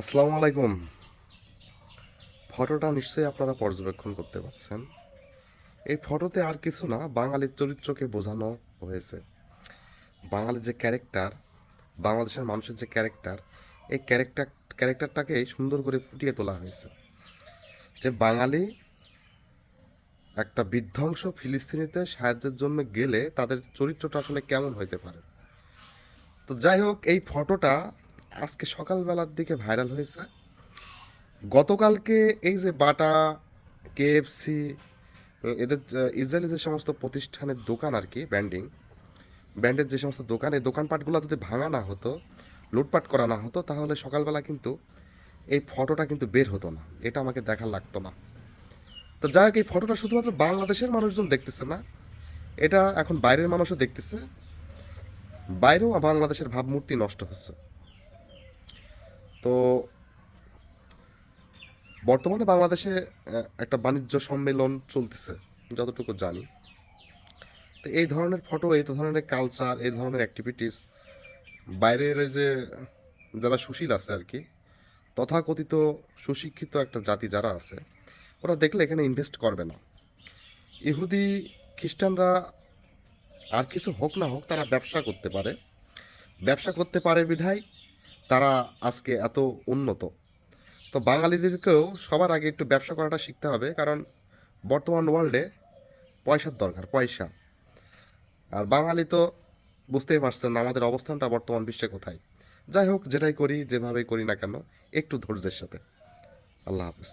আসসালামু আলাইকুম। ফটোটা নিশ্চয়ই আপনারা পর্যবেক্ষণ করতে পারছেন। এই ফটোতে আর কিছু না বাঙালির চরিত্রকে বোঝানো হয়েছে। বাঙালির যে ক্যারেক্টার, বাংলাদেশের মানুষের যে ক্যারেক্টার, এই ক্যারেক্টার, ক্যারেক্টারটাকে সুন্দর করে ফুটিয়ে তোলা হয়েছে। যে বাঙালি একটা বিধ্বংস ফিলিস্তিনিতে সাহায্যের জন্য গেলে তাদের চরিত্রটা আসলে কেমন হইতে পারে? তো যাই হোক, এই ফটোটা আজকে সকালবেলার দিকে ভাইরাল হয়েছে। গতকালকে এই যে বাটা, কেএফসি, এদের যে- ইসরায়েলি যে সমস্ত প্রতিষ্ঠানের দোকান আর কি, ব্র্যান্ডিং, ব্র্যান্ডের যে সমস্ত দোকান, এই দোকানপাটগুলো যদি ভাঙা না হতো, লুটপাট করা না হতো, তাহলে সকালবেলা কিন্তু এই ফটোটা কিন্তু বের হতো না। এটা আমাকে দেখার লাগতো না। তো যাই হোক, এই ফটোটা শুধুমাত্র বাংলাদেশের মানুষজন দেখতেছে না, এটা এখন বাইরের মানুষও দেখতেছে। বাইরেও বাংলাদেশের ভাবমূর্তি নষ্ট হচ্ছে। তো বর্তমানে বাংলাদেশে একটা বাণিজ্য সম্মেলন চলতেছে, যতটুকু জানি। তো এই ধরনের ফটো এই ধরনের কালচার এই ধরনের অ্যাক্টিভিটিস বাইরের যে যারা সুশীল আছে আর কি, তথাকথিত সুশিক্ষিত একটা জাতি যারা আছে, ওরা দেখলে এখানে ইনভেস্ট করবে না। ইহুদি, খ্রিস্টানরা আর কিছু হোক না হোক, তারা ব্যবসা করতে পারে। ব্যবসা করতে পারে বিধায় তারা আজকে এত উন্নত। তো বাঙালিদেরকেও সবার আগে একটু ব্যবসা করাটা শিখতে হবে, কারণ বর্তমান ওয়ার্ল্ডে পয়সার দরকার, পয়সা। আর বাঙালি তো বুঝতেই পারছেন আমাদের অবস্থানটা বর্তমান বিশ্বে কোথায়। যাই হোক, যেটাই করি, যেভাবেই করি না কেন, একটু ধৈর্যের সাথে। আল্লাহ হাফিজ।